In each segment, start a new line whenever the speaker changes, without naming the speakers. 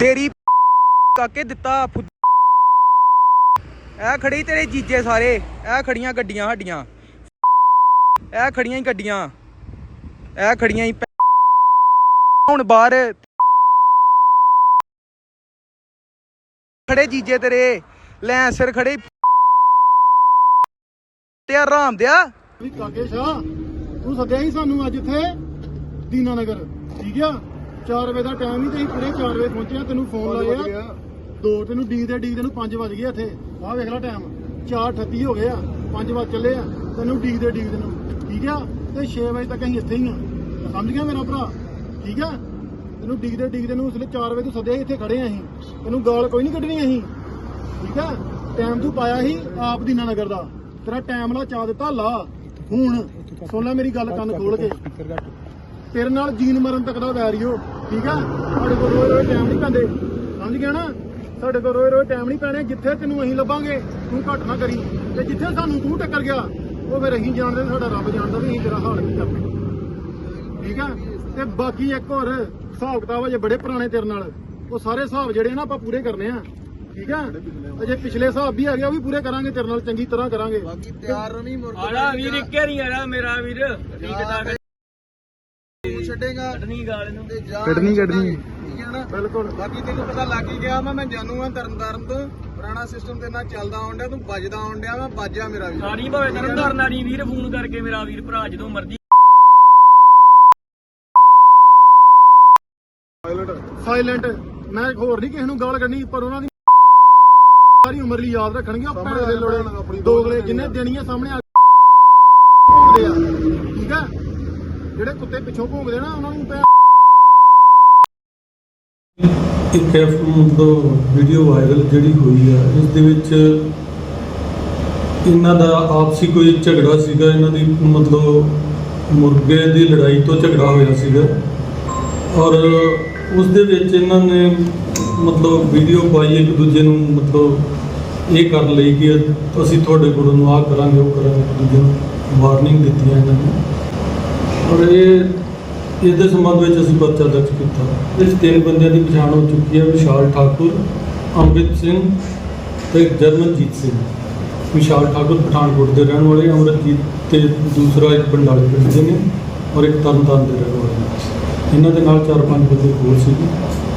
ਤੇਰੀ ਕਾਕੇ ਦਿੱਤਾ ਫੁ- ਇਹ ਖੜੀ ਤੇਰੇ ਜੀਜੇ ਸਾਰੇ ਇਹ ਖੜੀਆਂ ਗੱਡੀਆਂ ਸਾਡੀਆਂ। ਇਹ ਖੜੀਆਂ ਹੀ ਗੱਡੀਆਂ। ਇਹ ਖੜੀਆਂ ਹੀ ਹੁਣ ਬਾਹਰ ਖੜੇ ਜੀਜੇ ਤੇਰੇ, ਲੈ ਸਿਰ ਖੜੇ ਤੇ ਆਰਾਮ ਦਿਆ।
ਵੀ ਕਾਕੇ ਸ਼ਾਹ, ਤੂੰ ਸੱਦਿਆ ਸੀ ਸਾਨੂੰ ਅੱਜ ਇੱਥੇ ਦੀਨਾਨਗਰ, ਠੀਕ ਆ? 4 ਵਜੇ ਦਾ ਟਾਈਮ ਹੀ ਤੇ ਅਸੀਂ ਪੂਰੇ 4 ਵਜੇ ਪਹੁੰਚੇ ਆ ਤੈਨੂੰ ਫੋਨ ਲਾਇਆ। ਦੋ ਤੈਨੂੰ ਡੀ ਦੇ ਡੀ ਤੈਨੂੰ 5 ਵਜ ਗਏ ਇੱਥੇ। ਆਹ ਵੇਖ ਲੈ ਟਾਈਮ 4:38 ਹੋ ਗਏ ਆ 5 ਵਜ ਚੱਲੇ ਆ। ਤੈਨੂੰ ਡੀ ਦੇ ਡੀ ਤੈਨੂੰ। ਠੀਕ ਆ? ਤੇ 6 ਵਜੇ ਤੱਕ ਅਸੀਂ ਇੱਥੇ ਹੀ ਆ। ਸਮਝ ਗਿਆ ਮੇਰਾ ਭਰਾ? ਠੀਕ ਆ? ਤੈਨੂੰ ਡੀ ਦੇ ਡੀ ਤੈਨੂੰ ਇਸਲੇ 4 ਵਜੇ ਤੂੰ ਸੱਦਿਆ ਸੀ, ਇੱਥੇ ਖੜੇ ਆ ਅਸੀਂ। ਤੈਨੂੰ ਗਾਲ ਕੋਈ ਨਹੀਂ ਕੱਢਣੀ ਅਸੀਂ। ਠੀਕ ਆ? ਟਾਈਮ ਤੂੰ ਪਾਇਆ ਸੀ ਆਪ ਦੀਨਾਨਗਰ ਦਾ। ਤੇਰਾ ਟਾਈਮ ਨਾਲ ਚਾ ਦਿੱਤਾ ਲਾ। ਹੁਣ ਸੁਣ ਲੈ ਮੇਰੀ ਗੱਲ ਕੰਨ ਖੋਲ ਕੇ। ਤੇਰੇ ਨਾਲ ਜੀਨ ਮਰਨ ਤੱਕ ਦਾ ਵੈਰ ਈ ਓ ਠੀਕ ਆ? ਸਾਡੇ ਕੋਲ ਰੋਏ ਰੋਏ ਟਾਈਮ ਨਹੀਂ ਪੈਂਦੇ। ਸਮਝ ਗਿਆ ਨਾ? ਸਾਡੇ ਕੋਲ ਰੋਏ ਰੋਏ ਟਾਈਮ ਨਹੀਂ ਪੈਣੇ ਜਿੱਥੇ ਤੈਨੂੰ ਅਸੀਂ ਲੱਭਾਂਗੇ ਤੂੰ ਘੱਟ ਨਾ ਕਰੀ। ਤੇ ਜਿੱਥੇ ਸਾਨੂੰ ਤੂੰ ਟੱਕਰ ਗਿਆ ਉਹ ਫਿਰ ਅਸੀਂ ਜਾਣਦੇ ਸਾਡਾ ਰੱਬ ਜਾਣਦਾ ਵੀ ਅਸੀਂ ਤੇਰਾ ਹਾਲ ਕੀ ਕਰਦੇ ਠੀਕ ਆ? ਤੇ ਬਾਕੀ ਇੱਕ ਹੋਰ ਹਿਸਾਬ ਕਿਤਾਬ ਅਜੇ ਬੜੇ ਪੁਰਾਣੇ ਤੇਰੇ ਨਾਲ। ਉਹ ਸਾਰੇ ਹਿਸਾਬ ਜਿਹੜੇ ਨਾ ਆਪਾਂ ਪੂਰੇ ਕਰਨੇ ਆ। ਠੀਕ ਆ? ਅਜੇ ਪਿਛਲੇ ਹਿਸਾਬ ਵੀ ਹੈਗੇ ਉਹ ਵੀ ਪੂਰੇ ਕਰਾਂਗੇ ਤੇਰੇ ਨਾਲ ਚੰਗੀ ਤਰ੍ਹਾਂ ਕਰਾਂਗੇ। ਬਾਕੀ ਤਿਆਰ ਰਵੀ
ਆਲਾ ਵੀਰ ਇੱਕੇ ਨਹੀਂ ਆਲਾ ਮੇਰਾ ਵੀਰ। ਠੀਕ ਤਾਂ
ਛੱਡੇਗਾ।
ਕੱਢਣੀ ਗਾਲ ਨੂੰ
ਤੇ ਜਾ
ਕੱਢਣੀ, ਕੱਢਣੀ।
ਠੀਕ ਹੈ ਨਾ ਬਿਲਕੁਲ। ਬਾਕੀ ਤੈਨੂੰ ਪਤਾ ਲੱਗ ਹੀ ਗਿਆ ਵਾ ਮੈਂ ਜਾਨੂ ਆ ਤਰਨਤਾਰਨ ਤੋਂ। ਪੁਰਾਣਾ ਸਿਸਟਮ ਤੇ ਨਾਲ ਚੱਲਦਾ ਆਉਣ ਡਿਆ ਤੂੰ ਵੱਜਦਾ ਆਉਣ ਡਿਆ ਵਾ ਵੱਜਿਆ ਮੇਰਾ ਵੀ
ਸਾਰੀ ਭਾਵੇਂ ਤਰਨ ਧਰਨਾ ਨਹੀਂ ਵੀਰ ਫੋਨ ਕਰਕੇ ਮੇਰਾ ਵੀਰ ਭਰਾ ਜਦੋਂ ਮਰਜ਼ੀ।
ਸਾਇਲੈਂਟ ਮੈਂ ਹੋਰ ਨਹੀਂ ਕਿਸੇ ਨੂੰ ਗਾਲ ਕੱਢਣੀ ਪਰ ਉਹਨਾਂ ਦੀ ਸਾਰੀ ਉਮਰ ਲਈ ਯਾਦ ਰੱਖਣਗੇ ਉਹ ਭੈਣ ਦੇ ਲੋੜੇ ਦੋਗਲੇ ਜਿੰਨੇ ਦੇਣੀਆਂ ਸਾਹਮਣੇ ਆ। ਠੀਕ ਆ? ਜਿਹੜੇ ਕੁੱਤੇ ਪਿੱਛੋਂ ਭੌਂਕਦੇ ਨਾ, ਉਹਨਾਂ ਨੂੰ ਭੈਣ
ਇੱਕ ਐਫ ਮਤਲਬ ਵੀਡੀਓ ਵਾਇਰਲ ਜਿਹੜੀ ਹੋਈ ਆ, ਇਸ ਦੇ ਵਿੱਚ ਇਹਨਾਂ ਦਾ ਆਪਸੀ ਕੋਈ ਝਗੜਾ ਸੀਗਾ, ਇਹਨਾਂ ਦੀ ਮਤਲਬ ਮੁਰਗੇ ਦੀ ਲੜਾਈ ਤੋਂ ਝਗੜਾ ਹੋਇਆ ਸੀਗਾ। ਔਰ ਉਸ ਦੇ ਵਿੱਚ ਇਹਨਾਂ ਨੇ ਮਤਲਬ ਵੀਡੀਓ ਪਾਈ, ਇੱਕ ਦੂਜੇ ਨੂੰ ਮਤਲਬ ਇਹ ਕਰ ਲਈ ਕਿ ਅਸੀਂ ਤੁਹਾਡੇ ਕੋਲੋਂ ਨੂੰ ਆਹ ਕਰਾਂਗੇ, ਉਹ ਕਰਾਂਗੇ, ਇੱਕ ਦੂਜੇ ਨੂੰ ਵਾਰਨਿੰਗ ਦਿੱਤੀਆਂ ਇਹਨਾਂ ਨੇ। ਔਰ ਇਹ ਇਸ ਦੇ ਸੰਬੰਧ ਵਿੱਚ ਅਸੀਂ ਪਰਚਾ ਦਰਜ ਕੀਤਾ। ਇਸ ਤਿੰਨ ਬੰਦਿਆਂ ਦੀ ਪਛਾਣ ਹੋ ਚੁੱਕੀ ਹੈ, ਵਿਸ਼ਾਲ ਠਾਕੁਰ, ਅੰਮ੍ਰਿਤ ਸਿੰਘ ਤੇ ਜਰਮਨਜੀਤ ਸਿੰਘ। ਵਿਸ਼ਾਲ ਠਾਕੁਰ ਪਠਾਨਕੋਟ ਦੇ ਰਹਿਣ ਵਾਲੇ ਅਮਰਜੀਤ ਤੇ ਦੂਸਰਾ ਇੱਕ ਬੰਡਾਲੇ ਪਿੰਡ ਦੇ ਨੇ ਔਰ ਇੱਕ ਤਰਨਤਾਰਨ ਦੇ ਰਹਿਣ ਵਾਲੇ ਨੇ। ਇਹਨਾਂ ਦੇ ਨਾਲ ਚਾਰ ਪੰਜ ਬੰਦੇ ਹੋਰ ਸੀ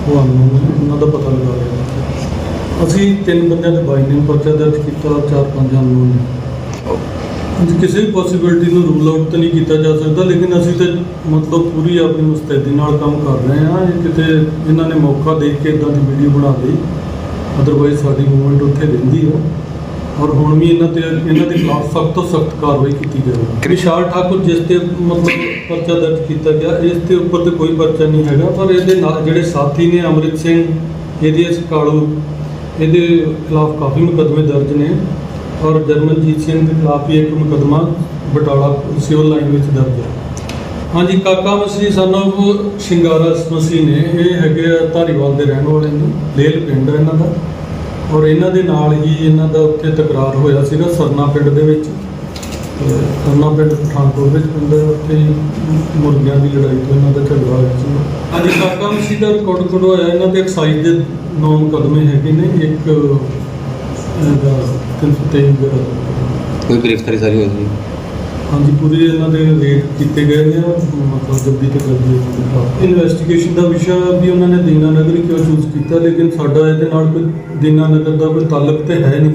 ਉਹ ਅਨਨੋਨ ਨੇ, ਉਹਨਾਂ ਦਾ ਪਤਾ ਲਗਾ ਲਿਆ। ਅਸੀਂ ਤਿੰਨ ਬੰਦਿਆਂ ਦੇ ਬਾਈ ਨੇ ਪਰਚਾ ਦਰਜ ਕੀਤਾ ਔਰ ਚਾਰ ਪੰਜ ਅਨਨੋਨ ਨੇ। ਕਿਸੇ ਵੀ ਪੋਸਿਬਿਲਿਟੀ ਨੂੰ ਰੂਲ ਆਊਟ ਤਾਂ ਨਹੀਂ ਕੀਤਾ ਜਾ ਸਕਦਾ ਲੇਕਿਨ ਅਸੀਂ ਤੇ ਮਤਲਬ ਪੂਰੀ ਆਪਣੀ ਮੁਸਤੈਦੀ ਨਾਲ ਕੰਮ ਕਰ ਰਹੇ ਹਾਂ। ਇਹ ਕਿਤੇ ਇਹਨਾਂ ਨੇ ਮੌਕਾ ਦੇਖ ਕੇ ਇਦਾਂ ਦੀ ਵੀਡੀਓ ਬਣਾ ਲਈ ਅਦਰਵਾਈਜ਼ ਸਾਡੀ ਮੂਵਮੈਂਟ ਉੱਥੇ ਰਹਿੰਦੀ ਹੈ। ਔਰ ਹੁਣ ਵੀ ਇਹਨਾਂ ਤੇ ਇਹਨਾਂ ਦੇ ਖਿਲਾਫ ਸਖਤ ਤੋਂ ਸਖਤ ਕਾਰਵਾਈ ਕੀਤੀ ਜਾਵੇਗੀ ਵਿਸ਼ਾਲ ਠਾਕੁਰ ਜਿਸ ਤੇ ਮਤਲਬ ਪਰਚਾ ਦਰਜ ਕੀਤਾ ਗਿਆ ਇਸ ਤੇ ਉੱਪਰ ਤੇ ਕੋਈ ਪਰਚਾ ਨਹੀਂ ਹੈਗਾ ਪਰ ਇਹਦੇ ਨਾਲ ਜਿਹੜੇ ਸਾਥੀ ਨੇ ਅੰਮ੍ਰਿਤ ਸਿੰਘ ਇਹਦੇ ਕਾਲੂ ਇਹਦੇ ਖਿਲਾਫ ਕਾਫੀ ਮੁਕੱਦਮੇ ਦਰਜ ਨੇ। ਔਰ ਜਰਮਨਜੀਤ ਸਿੰਘ ਦੇ ਖਿਲਾਫ ਵੀ ਇੱਕ ਮੁਕੱਦਮਾ ਬਟਾਲਾ ਸਿਵਲ ਲਾਈਨ ਵਿੱਚ ਦਰਜ ਹੈ। ਹਾਂਜੀ, ਕਾਕਾ ਮਸੀਹ ਸਾਨੂੰ ਸ਼ਿੰਗਾਰਾ ਮਸੀਹ ਨੇ, ਇਹ ਹੈਗੇ ਆ ਧਾਰੀਵਾਲ ਦੇ ਰਹਿਣ ਵਾਲੇ ਨੇ ਲੇਲ ਪਿੰਡ ਇਹਨਾਂ ਦਾ। ਔਰ ਇਹਨਾਂ ਦੇ ਨਾਲ ਹੀ ਇਹਨਾਂ ਦਾ ਉੱਥੇ ਤਕਰਾਰ ਹੋਇਆ ਸੀਗਾ ਸਰਨਾ ਪਿੰਡ ਦੇ ਵਿੱਚ। ਸਰਨਾ ਪਿੰਡ ਪਠਾਨਕੋਟ ਵਿੱਚ ਪਿੰਡ ਉੱਥੇ ਹੀ ਮੁਰਗਿਆਂ ਦੀ ਲੜਾਈ ਤੋਂ ਇਹਨਾਂ ਦਾ ਝਗੜਾ ਹੋਇਆ ਸੀ ਹਾਂਜੀ, ਕਾਕਾ ਮਸੀਹ ਦਾ ਰਿਕਾਰਡ ਕਢਵਾਇਆ, ਇਹਨਾਂ ਦੇ ਐਕਸਾਈਜ਼ ਦੇ ਨੌ ਮੁਕੱਦਮੇ ਹੈਗੇ ਨੇ, ਇੱਕ ਇਹਦਾ 323
ਕੋਈ ਗ੍ਰਿਫਤਾਰੀ ਸਾਰੀ ਹੋਈ ਸੀ?
ਹਾਂਜੀ, ਪੂਰੇ ਇਹਨਾਂ ਦੇ ਰੇਟ ਕੀਤੇ ਗਏ ਨੇ, ਮਤਲਬ ਜਲਦੀ ਤੋਂ ਜਲਦੀ ਇਨਵੈਸਟੀਗੇਸ਼ਨ ਦਾ ਵਿਸ਼ਾ ਵੀ ਉਹਨਾਂ ਨੇ ਦੀਨਾ ਨਗਰ ਕਿਉਂ ਚੂਜ਼ ਕੀਤਾ, ਲੇਕਿਨ ਸਾਡਾ ਇਹਦੇ ਨਾਲ ਕੋਈ ਦੀਨਾ ਨਗਰ ਦਾ ਕੋਈ ਤਾਲੁਕ ਤੇ ਹੈ ਨਹੀਂ।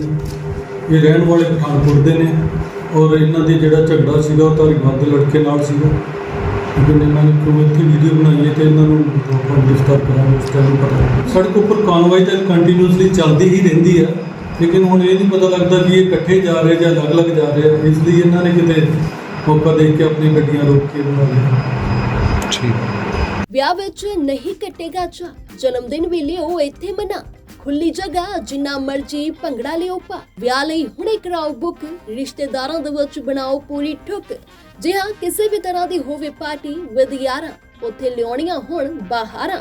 ਇਹ ਰਹਿਣ ਵਾਲੇ ਪਠਾਨਕੋਟ ਦੇ ਨੇ ਔਰ ਇਹਨਾਂ ਦੇ ਜਿਹੜਾ ਝਗੜਾ ਸੀਗਾ, ਉਹ ਧਾਰੀਵਾਲ ਦੇ ਲੜਕੇ ਨਾਲ ਸੀਗਾ। ਲੇਕਿਨ ਇਹਨਾਂ ਨੇ ਕਿਉਂ ਇੱਥੇ ਵੀਡੀਓ ਬਣਾਈ ਹੈ ਤੇ ਇਹਨਾਂ ਨੂੰ ਆਪਾਂ ਗ੍ਰਿਫਤਾਰ ਕਰਾਂਗੇ, ਉਸ ਟਾਈਮ ਪਤਾ ਸੜਕ ਉੱਪਰ ਕਾਨਵਾਈ ਤਾਂ ਕੰਟੀਨਿਊਸਲੀ ਚੱਲਦੀ ਹੀ ਰਹਿੰਦੀ ਹੈ। ਲੇਕਿਨ ਹੁਣ ਇਹ ਨਹੀਂ ਪਤਾ ਲੱਗਦਾ ਕਿ ਇਹ ਇਕੱਠੇ ਜਾ ਰਹੇ ਜਾਂ ਅਲੱਗ-ਅਲੱਗ ਜਾ ਰਹੇ ਆ। ਇਸ ਲਈ ਇਹਨਾਂ ਨੇ ਕਿਤੇ ਮੌਕਾ ਦੇਖ ਕੇ ਆਪਣੀ ਗੱਡੀਆਂ ਰੋਕ ਕੇ ਬਣਾ ਲਈਆਂ
ਵਿਆਹ ਵਿੱਚ ਨਹੀਂ ਕੱਟੇਗਾ ਚਾ ਜਨਮ ਦਿਨ ਵੀ ਲਿਓ ਇੱਥੇ ਮਨਾ। ਖੁੱਲੀ ਜਗ੍ਹਾ ਜਿੰਨਾ ਮਰਜ਼ੀ ਭੰਗੜਾ ਲਿਓ ਪਾ ਵਿਆਹ ਲਈ ਹੁਣੇ ਕਰਾਓ ਬੁੱਕ। ਰਿਸ਼ਤੇਦਾਰਾਂ ਦੇ ਵਿੱਚ ਬਣਾਓ ਪੂਰੀ ਠੁੱਕ। ਜੇ ਹਾਂ ਕਿਸੇ ਵੀ ਤਰ੍ਹਾਂ ਦੀ ਹੋਵੇ ਪਾਰਟੀ ਵਿਦ ਯਾਰਾਂ ਉੱਥੇ ਲਿਆਉਣੀਆਂ ਹੁਣ ਬਾਹਰਾਂ